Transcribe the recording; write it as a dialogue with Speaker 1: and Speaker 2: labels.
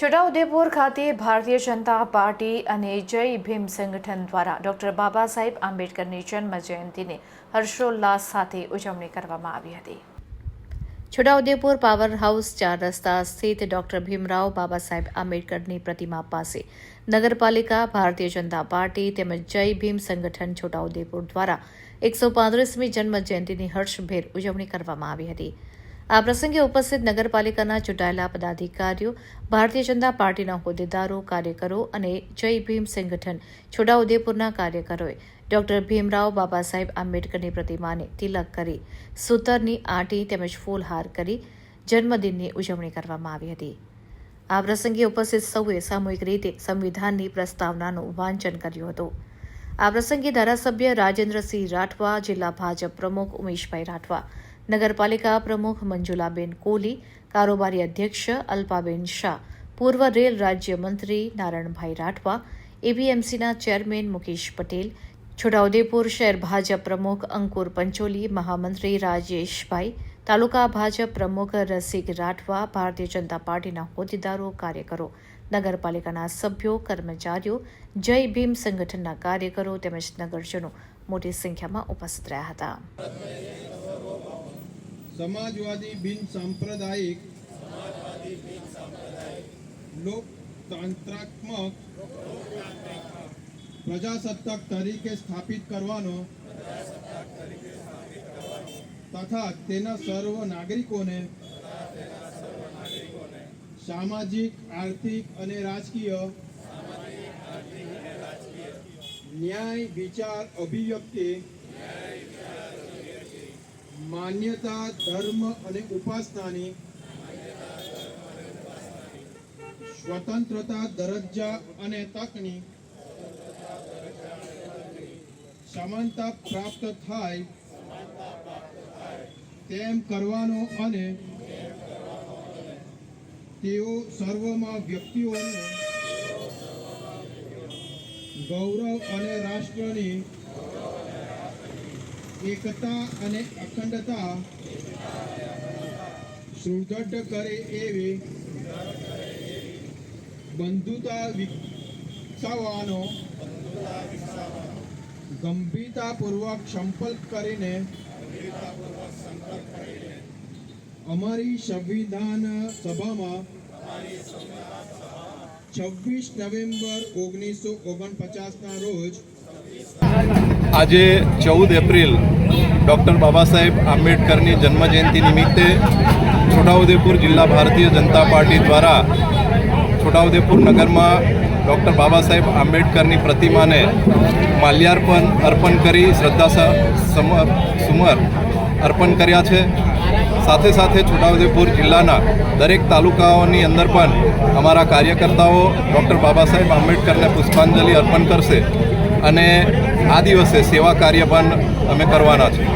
Speaker 1: છોટાઉદેપુર ખાતે ભારતીય જનતા પાર્ટી અને જય ભીમ સંગઠન દ્વારા ડોક્ટર બાબા સાહેબ આંબેડકરની જન્મ જયંતિની હર્ષોલ્લાસ સાથે ઉજવણી કરવામાં આવી હતી. છોટાઉદેપુર પાવર હાઉસ ચાર રસ્તા સ્થિત ડોક્ટર ભીમરાવ બાબા સાહેબ આંબેડકરની પ્રતિમા પાસે નગરપાલિકા, ભારતીય જનતા પાર્ટી તેમજ જય ભીમ સંગઠન છોટાઉદેપુર દ્વારા એકસો પાંત્રીસમી જન્મ જયંતિની હર્ષભેર ઉજવણી કરવામાં આવી હતી. આ પ્રસંગે ઉપસ્થિત નગરપાલિકાના ચૂંટાયેલા પદાધિકારીઓ, ભારતીય જનતા પાર્ટીના હોદ્દેદારો, કાર્યકરો અને જય ભીમ સંગઠન છોટાઉદેપુરના કાર્યકરોએ ડોક્ટર ભીમરાવ બાબા સાહેબ આંબેડકરની પ્રતિમાને તિલક કરી, સૂતરની આંટી તેમજ ફૂલહાર કરી જન્મદિનની ઉજવણી કરવામાં આવી હતી. આ પ્રસંગે ઉપસ્થિત સૌએ સામૂહિક રીતે સંવિધાનની પ્રસ્તાવનાનું વાંચન કર્યું હતું. આ પ્રસંગે ધારાસભ્ય રાજેન્દ્રસિંહ રાઠવા, જિલ્લા ભાજપ પ્રમુખ ઉમેશભાઈ રાઠવા નગરપાલિકા પ્રમુખ મંજુલાબેન કોહલી, કારોબારી અધ્યક્ષ અલ્પાબેન શાહ, પૂર્વ રેલ રાજ્યમંત્રી નારણભાઈ રાઠવા, એપીએમસીના ચેરમેન મુકેશ પટેલ, છોટાઉદેપુર શહેર ભાજપ પ્રમુખ અંકુર પંચોલી, મહામંત્રી રાજેશભાઈ, તાલુકા ભાજપ પ્રમુખ રસિક રાઠવા, ભારતીય જનતા પાર્ટીના હોદ્દેદારો, કાર્યકરો, નગરપાલિકાના સભ્યો, કર્મચારીઓ, જય ભીમ સંગઠનના કાર્યકરો તેમજ નગરજનો મોટી સંખ્યામાં ઉપસ્થિત રહ્યા હતા.
Speaker 2: સમાજવાદી બિન સાંપ્રદાયિક લોકતાંત્રાત્મક પ્રજાસત્તાક તરીકે સ્થાપિત કરવાનો તથા તેના સર્વ નાગરિકોને સામાજિક આર્થિક અને રાજકીય ન્યાય વિચાર અભિવ્યક્તિ માન્યતા, ધર્મ અને ઉપાસનાની સ્વતંત્રતા, દરજ્જા અને તકની સમાનતા પ્રાપ્ત થાય તેમ કરવાનો અને તેઓ સર્વમાં વ્યક્તિઓનું ગૌરવ અને રાષ્ટ્રની એકતા અને અખંડતા સુદૃઢ કરે એવી બંધુતા વિકસાવવાનો ગંભીરતાપૂર્વક સંપર્ક કરીને અમારી સંવિધાન સભામાં છવ્વીસ નવેમ્બર ઓગણીસો ઓગણપચાસના રોજ
Speaker 3: આજે ચૌદ એપ્રિલ ડૉક્ટર બાબા સાહેબ આંબેડકરની જન્મજયંતિ નિમિત્તે છોટાઉદેપુર જિલ્લા ભારતીય જનતા પાર્ટી દ્વારા છોટાઉદેપુર નગરમાં ડૉક્ટર બાબા સાહેબ આંબેડકરની પ્રતિમાને માલ્યાર્પણ અર્પણ કરી શ્રદ્ધા સમર અર્પણ કર્યા છે. સાથે સાથે છોટાઉદેપુર જિલ્લાના દરેક તાલુકાઓની અંદર પણ અમારા કાર્યકર્તાઓ ડૉક્ટર બાબા સાહેબ આંબેડકરને પુષ્પાંજલિ અર્પણ કરશે અને આ દિવસે સેવા કાર્ય પણ અમે કરવાના છે